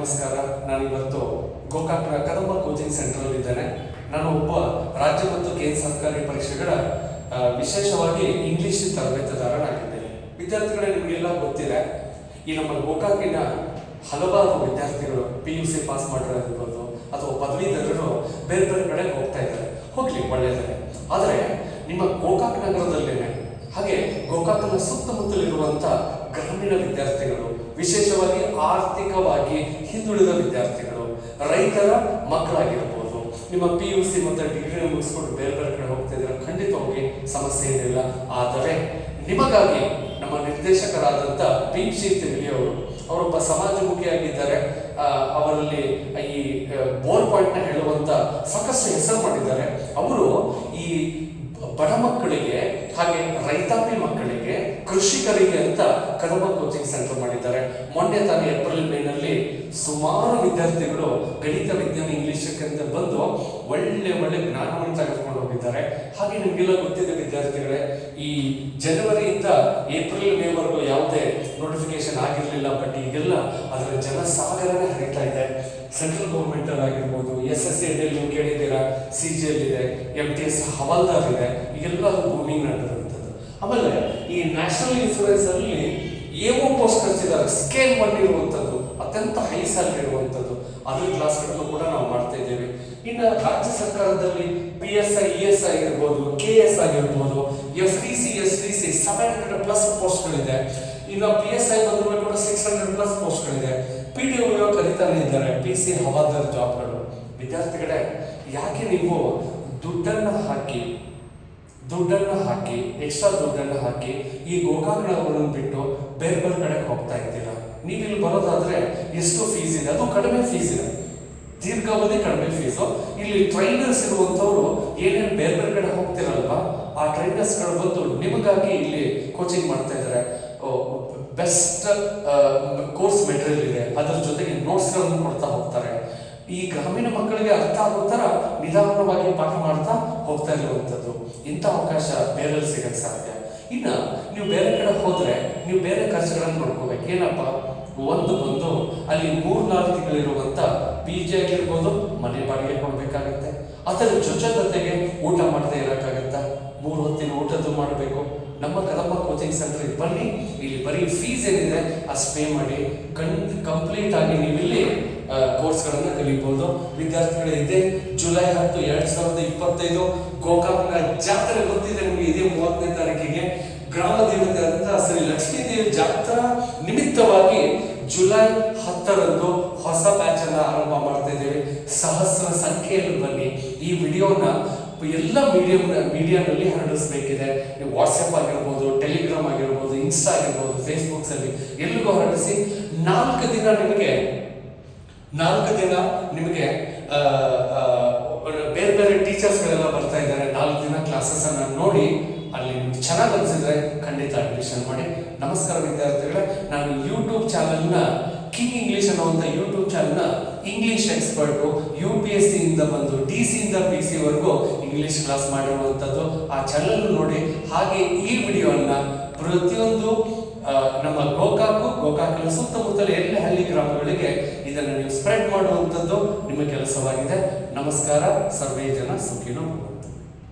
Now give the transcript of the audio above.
ನಮಸ್ಕಾರ. ನಾನಿವತ್ತು ಗೋಕಾಕ್ನ Kadamba coaching centre ಇದ್ದೇನೆ. ನಾನು ಒಬ್ಬ ರಾಜ್ಯ ಮತ್ತು ಕೇಂದ್ರ ಸರ್ಕಾರಿ ಪರೀಕ್ಷೆಗಳ ವಿಶೇಷವಾಗಿ ಇಂಗ್ಲಿಷ್ ತರಬೇತುದಾರನಾಗಿದ್ದೇನೆ. ವಿದ್ಯಾರ್ಥಿಗಳೇ ನಿಮಗೆಲ್ಲ ಗೊತ್ತಿದೆ, ಈ ನಮ್ಮ ಗೋಕಾಕಿನ ಹಲವಾರು ವಿದ್ಯಾರ್ಥಿಗಳು ಪಿ ಯು ಸಿ ಪಾಸ್ ಮಾಡಿರೋದಿರ್ಬೋದು ಅಥವಾ ಪದವೀಧರರು ಬೇರೆ ಬೇರೆ ಕಡೆ ಹೋಗ್ತಾ ಇದ್ದಾರೆ. ಹೋಗ್ಲಿ ಒಳ್ಳೆಯದೇ ಆದರೆ, ನಿಮ್ಮ ಗೋಕಾಕ್ ನಗರದಲ್ಲೇನೆ, ಹಾಗೆ ಗೋಕಾಕನ ಸುತ್ತಮುತ್ತಲಿರುವಂತ ಗ್ರಾಮೀಣ ವಿದ್ಯಾರ್ಥಿಗಳು ವಿಶೇಷವಾಗಿ ಆರ್ಥಿಕವಾಗಿ ಹಿಂದುಳಿದ ವಿದ್ಯಾರ್ಥಿಗಳು, ರೈತರ ಮಕ್ಕಳಾಗಿರ್ಬೋದು, ನಿಮ್ಮ ಪಿ ಯು ಸಿ ಮತ್ತು ಡಿಗ್ರಿ ಮುಗಿಸ್ಕೊಂಡು ಬೇರೆ ಬೇರೆ ಕಡೆ ಹೋಗ್ತಾ ಇದ್ರೆ ಖಂಡಿತವಾಗಿ ಸಮಸ್ಯೆ ಏನಿಲ್ಲ. ಆದರೆ ನಿಮಗಾಗಿ ನಮ್ಮ ನಿರ್ದೇಶಕರಾದಂಥ ಸಿ ತಿರ್ಗಿ ಅವರು ಅವರೊಬ್ಬ ಸಮಾಜಮುಖಿಯಾಗಿದ್ದಾರೆ. ಅವರಲ್ಲಿ ಈ ಬೋರ್ ಪಾಯಿಂಟ್ನ ಹೇಳುವಂತ ಸಾಕಷ್ಟು ಹೆಸರು ಮಾಡಿದ್ದಾರೆ. ಅವರು ಈ ಬಡ ಮಕ್ಕಳಿಗೆ ಹಾಗೆ ರೈತಾಪಿ ಮಕ್ಕಳಿಗೆ ಕೃಷಿಕರಿಗೆ ಅಂತ ಕದಮ ಕೋಚಿಂಗ್ ಸೆಂಟರ್ ಮಾಡಿದ್ದಾರೆ. ಮೊನ್ನೆ ತಾನೇ ಏಪ್ರಿಲ್ ಮೇನಲ್ಲಿ ಸುಮಾರು ವಿದ್ಯಾರ್ಥಿಗಳು ಗಣಿತ, ವಿಜ್ಞಾನ ಇಂಗ್ಲಿಷ್ ಅಂತ ಬಂದು ಒಳ್ಳೆ ಒಳ್ಳೆ ಜ್ಞಾನವನ್ನು ತೆಗೆದುಕೊಂಡು ಹೋಗಿದ್ದಾರೆ. ಹಾಗೆ ನಿಮಗೆಲ್ಲ ಗೊತ್ತಿದೆ ವಿದ್ಯಾರ್ಥಿಗಳೇ, ಈ ಜನವರಿಯಿಂದ ಏಪ್ರಿಲ್, ಮೇವರೆಗೂ ಯಾವುದೇ ನೋಟಿಫಿಕೇಶನ್ ಆಗಿರಲಿಲ್ಲ ಬಟ್ ಈಗೆಲ್ಲ ಅದರ ಜನಸಾಗರನೇ ಹರಿತಾ ಇದೆ. ಸೆಂಟ್ರಲ್ ಗೌರ್ಮೆಂಟ್ ಆಗಿರ್ಬೋದು ಎಸ್ ಎಸ್ ಎಲ್ ನೀವು ಕೇಳಿದ್ದೀರಾ ಸಿ ಜಿ ಎಲ್ ಇದೆ ಎಂ ಟಿ ಎಸ್ ಹವಾಲ್ದಾರ್ ಇದೆ, ಈಗೆಲ್ಲ ಬೂಮಿಂಗ್ ನಡೆದಿರುವಂಥದ್ದು ಆಮೇಲೆ ಈ ನ್ಯಾಷನಲ್ ಇನ್ಶೂರೆನ್ಸ್ ಅಲ್ಲಿ ಏನೋ ಪೋಸ್ಟ್ ಕಳಿಸಿದ್ದಾರೆ ಸ್ಕೇಲ್ ಮಾಡಿರುವಂಥದ್ದು. ಅತ್ಯಂತ ಹೈ ಸ್ಯಾಲರಿ ಇರುವಂಥದ್ದು. ಅದ್ರ ಕ್ಲಾಸ್ಗಳನ್ನು ಕೂಡ ನಾವು ಮಾಡ್ತಾ ಇದ್ದೇವೆ. ಇನ್ನು ರಾಜ್ಯ ಸರ್ಕಾರದಲ್ಲಿ P S I E S I ಆಗಿರ್ಬೋದು ಕೆ ಎಸ್ ಆಗಿರ್ಬೋದು F D C S D C seven hundred plus ಪೋಸ್ಟ್ಗಳಿದೆ ಇನ್ನು ಪಿ ಎಸ್ ಐ ಬಂದ್ರೆ ಕೂಡ ಸಿಕ್ಸ್ ಹಂಡ್ರೆಡ್ ಪ್ಲಸ್ ಪೋಸ್ಟ್ಗಳಿದೆ ಪಿ ಡಿ ಒ ಕಲಿತಾನೆ ಇದ್ದಾರೆ ಪಿ ಸಿ ಹವಾದಾರ್ ಜಾಬ್ಗಳು ವಿದ್ಯಾರ್ಥಿಗಳೇ, ಯಾಕೆ ನೀವು ದುಡ್ಡನ್ನು ಹಾಕಿ ದುಡ್ಡನ್ನು ಹಾಕಿ ಎಕ್ಸ್ಟ್ರಾ ದುಡ್ಡನ್ನು ಹಾಕಿ ಈ ಗೋಕಾಕ್ ನಗರವನ್ನು ಬಿಟ್ಟು ಬೇರೆ ಬೇರೆ ಕಡೆಗೆ ಹೋಗ್ತಾ ಇದ್ದೀರಾ. ನೀವು ಇಲ್ಲಿ ಬರೋದಾದ್ರೆ ಎಷ್ಟು ಫೀಸ್ ಇದೆ? ಅದು ಕಡಿಮೆ ಫೀಸ್ ಇದೆ. ದೀರ್ಘಾವಧಿ ಕಡಿಮೆ ಫೀಸು ಇಲ್ಲಿ ಟ್ರೈನರ್ಸ್ ಇರುವಂಥವ್ರು ಏನೇನು ಬೇರೆ ಬೇರೆ ಕಡೆ ಹೋಗ್ತಿರಲ್ವಾ? ಆ ಟ್ರೈನರ್ಸ್ಗಳು ಬಂದು ನಿಮಗಾಗಿ ಇಲ್ಲಿ ಕೋಚಿಂಗ್ ಮಾಡ್ತಾ ಇದ್ದಾರೆ ಬೆಸ್ಟ್ ಕೋರ್ಸ್ ಮೆಟೀರಿಯಲ್ ಇದೆ. ಅದರ ಜೊತೆಗೆ ನೋಟ್ಸ್ಗಳನ್ನು ಕೊಡ್ತಾ ಹೋಗ್ತಾರೆ ಈ ಗ್ರಾಮೀಣ ಮಕ್ಕಳಿಗೆ ಅರ್ಥ ಆಗೋ ಥರ ನಿಧಾನವಾಗಿ ಪಾಠ ಮಾಡ್ತಾ ಹೋಗ್ತಾ ಇರುವಂಥದ್ದು. ಇಂಥ ಅವಕಾಶ ಬೇರೆ ಸಿಗಕ್ಕೆ ಸಾಧ್ಯ. ಇನ್ನು ನೀವು ಬೇರೆ ಕಡೆ ಹೋದ್ರೆ ನೀವು ಬೇರೆ ಖರ್ಚುಗಳನ್ನು ನೋಡ್ಕೋಬೇಕು. ಏನಪ್ಪ? ಒಂದು ಬಂದು ಅಲ್ಲಿ ಮೂರ್ನಾಲ್ಕು ತಿಂಗಳಿರುವಂಥ ಪಿ ಜಿ ಆಗಿರ್ಬೋದು, ಮನೆ ಬಾಡಿಗೆ ಕೊಡ್ಬೇಕಾಗತ್ತೆ. ಅದರ ಜೊತೆ ಜೊತೆಗೆ ಊಟ ಮಾಡ್ತಾ ಇರೋಕ್ಕಾಗತ್ತಾ? ಮೂರು ಹೊತ್ತಿನ ಊಟದ್ದು ಮಾಡಬೇಕು. ನಮ್ಮ ಕದಮ್ಮ ಕೋಚಿಂಗ್ ಸೆಂಟರ್ಗೆ ಬನ್ನಿ. ಇಲ್ಲಿ ಬರೀ ಫೀಸ್ ಏನಿದೆ, ಅಷ್ಟು ಪೇ ಮಾಡಿ. ಕಣ್ ಕಂಪ್ಲೀಟ್ ಆಗಿ ನೀವಿಲ್ಲಿ ಕೋರ್ಸ್ಗಳನ್ನು ಕಲಿಬಹುದು ವಿದ್ಯಾರ್ಥಿಗಳು, ಇದೆ ಜುಲೈ ಹತ್ತು, ಎರಡ್ ಸಾವಿರದ ಇಪ್ಪತ್ತೈದು ಗೋಕಾಕ್ನ ಜಾತ್ರೆ ಗೊತ್ತಿದೆ ನಿಮಗೆ ಇದೇ ಮೂವತ್ತನೇ ತಾರೀಕಿಗೆ. ಗ್ರಾಮ ದೇವತೆ ಅಂತ ಶ್ರೀ ಲಕ್ಷ್ಮೀ ದೇವಿ ಜಾತ್ರಾ ನಿಮಿತ್ತವಾಗಿ ಜುಲೈ ಹತ್ತರಂದು ಹೊಸ ಬ್ಯಾಚ್ ಅನ್ನ ಆರಂಭ ಮಾಡ್ತಾ ಇದ್ದೇವೆ. ಸಹಸ್ರ ಸಂಖ್ಯೆಯಲ್ಲಿ ಬನ್ನಿ. ಈ ವಿಡಿಯೋನ ಎಲ್ಲ ಮೀಡಿಯಂ ಮೀಡಿಯಾದಲ್ಲಿ ಹರಡಿಸ್ಬೇಕಿದೆ. ವಾಟ್ಸಪ್ ಆಗಿರ್ಬೋದು ಟೆಲಿಗ್ರಾಮ್ ಆಗಿರ್ಬೋದು ಇನ್ಸ್ಟಾ ಆಗಿರ್ಬೋದು ಫೇಸ್ಬುಕ್ಸಲ್ಲಿ ಎಲ್ಲಿಗೂ ಹರಡಿಸಿ ನಾಲ್ಕು ದಿನ ನಿಮಗೆ ನಾಲ್ಕು ದಿನ ನಿಮಗೆ ಬೇರೆ ಬೇರೆ ಟೀಚರ್ಸ್ಗಳೆಲ್ಲ ಬರ್ತಾ ಇದ್ದಾರೆ. ನಾಲ್ಕು ದಿನ ಕ್ಲಾಸಸ್ ಅನ್ನ ನೋಡಿ ಅಲ್ಲಿ ನಿಮ್ಗೆ ಚೆನ್ನಾಗಿ ಅನ್ಸಿದ್ರೆ ಖಂಡಿತ ಅಡ್ಮಿಷನ್ ಮಾಡಿ. ನಮಸ್ಕಾರ ವಿದ್ಯಾರ್ಥಿಗಳೇ, ನಾನು ಯೂಟ್ಯೂಬ್ ಚಾನಲ್ನ ಕಿಂಗ್ ಇಂಗ್ಲಿಷ್ ಅನ್ನುವಂಥ ಯೂಟ್ಯೂಬ್ ಚಾನೆಲ್ನ English expert U P S ಸಿಯಿಂದ ಬಂದು ಡಿ ಇಂದ ಪಿ ಸಿ ವರೆಗೂ ಇಂಗ್ಲಿಷ್ ಕ್ಲಾಸ್ ಮಾಡಿರುವಂಥದ್ದು ಆ ಚಾನಲ್ ನೋಡಿ, ಹಾಗೆ ಈ ವಿಡಿಯೋನ ಪ್ರತಿಯೊಂದು ನಮ್ಮ ಗೋಕಾಕು, ಗೋಕಾಕಿನ ಸುತ್ತಮುತ್ತಲ ಎಲ್ಲ ಹಳ್ಳಿ ಗ್ರಾಮಗಳಿಗೆ ಇದನ್ನು ನೀವು ಸ್ಪ್ರೆಡ್ ಮಾಡುವಂಥದ್ದು ನಿಮ್ಮ ಕೆಲಸವಾಗಿದೆ ನಮಸ್ಕಾರ, ಸರ್ವೇ ಜನ ಸುಖಿನೋ.